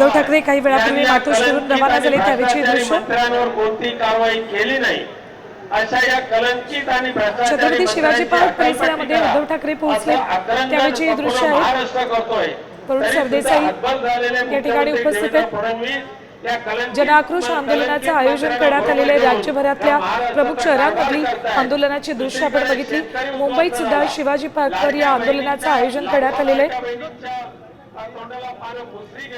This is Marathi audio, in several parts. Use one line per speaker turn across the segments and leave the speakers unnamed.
उद्धव ठाकरे काही वेळापूर्वी मातोश्रीवरून रवाना झाले त्यावेळची दृश्य
कोणती कारवाई केली नाही
छत्रपती शिवाजी पार्क परिसरामध्ये. उद्धव ठाकरे पोहोचले. त्यावेळची ही दृश्य
संपूर्ण
आहेत.
महाराष्ट्र करतोय
वरुण
तरी
सरदेसाई या ठिकाणी उपस्थित आहेत. जनआक्रोश आंदोलनाचं आयोजन करण्यात आलेले
घेऊन
राज्यभरातल्या प्रमुख शहरांमधली. आंदोलनाची दृश्य आपण बघितली मुंबईत सुद्धा शिवाजी पार्कवर या आंदोलनाचं आयोजन करण्यात आलेलं आहे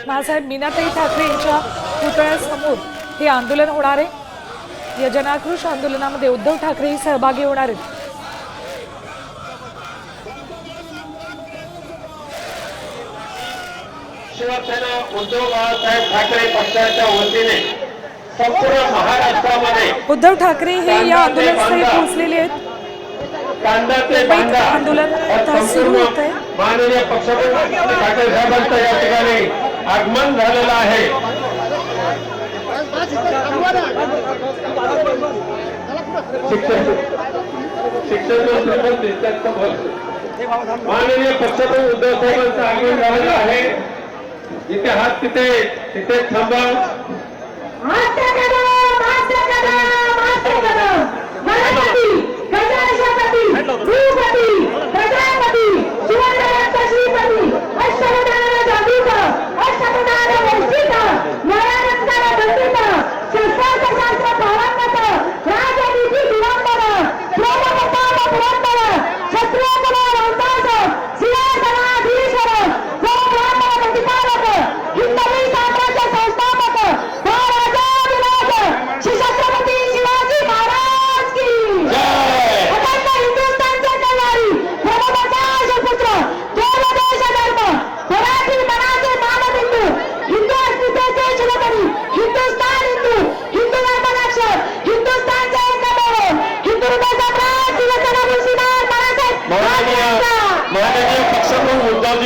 बाळासाहेब मीनाताई ठाकरे यांच्या पुतळ्यासमोर हे आंदोलन होणार आहे. या जनाक्रोश आंदोलनामध्ये उद्धव ठाकरेही सहभागी होणार आहेत.
शिवसेना उद्धव बाळासाहेब ठाकरे पक्षाच्या वतीने संपूर्ण महाराष्ट्रामध्ये
उद्धव ठाकरे हे या आंदोलनस्थळी पोहोचलेले आहेत. मुंबईत आंदोलन
या
आता सुरू
संपूर्ण
होत आहे.
माननीय पक्षप्रमुख ठाकरे साहेबांचं या ठिकाणी आगमन झालेलं आहे. शिक्षण शिक्षण. माननीय पक्षप्रमुख उद्धव साहेबांचं आगमन झालेलं आहे. जिथे हात तिथे तिथे थांबा.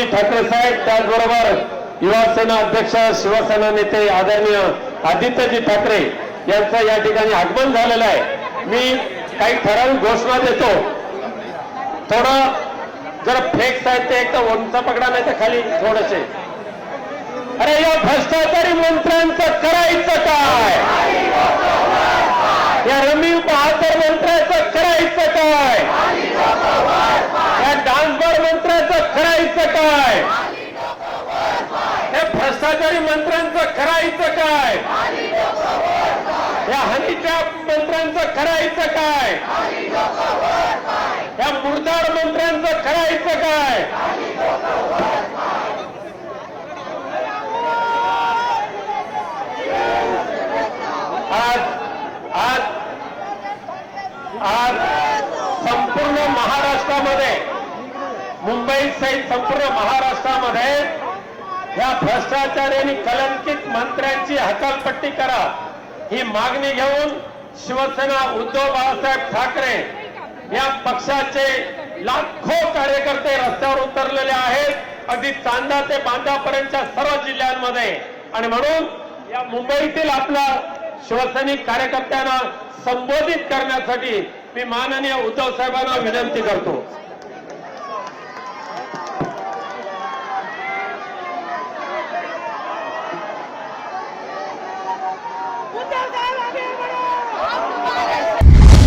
पक्षप्रमुख ठाकरे साहेब त्याचबरोबर युवा सेना अध्यक्ष शिवसेना नेते आदरणीय आदित्यजी ठाकरे यांचं या ठिकाणी आगमन झालेलं आहे. मी काही ठराविक घोषणा देतो. थोडं जर फेक साहित्य एक तर उंच पकडा नाही तर खाली थोडेसे. अरे या भ्रष्टाचारी मंत्र्या करायचं काय या रमी बहादर मंत्र्याचं करायचं काय या डान्सबार मंत्र्याचं करायचं काय या भ्रष्टाचारी मंत्र्यांचं करायचं काय या हनीच्या मंत्र्यांचं करायचं काय? या मुर्दार मंत्र्यांचं करायचं काय? आज आज आज संपूर्ण महाराष्ट्रामध्ये मुंबई सहित संपूर्ण महाराष्ट्रामध्ये या भ्रष्टाचारी आणि कलंकित मंत्र्यांची हकालपट्टी करा ही मागणी घेऊन शिवसेना उद्धव बाळासाहेब ठाकरे या पक्षाचे लाखो कार्यकर्ते रस्त्यावर उतरलेले आहेत. अगदी चांदा ते बांधापर्यंतच्या सर्व जिल्ह्यांमध्ये. आणि म्हणून या मुंबईतील आपल्या शिवसैनिक कार्यकर्त्यांना संबोधित करण्यासाठी मी माननीय उद्धव साहेबांना विनंती करतो.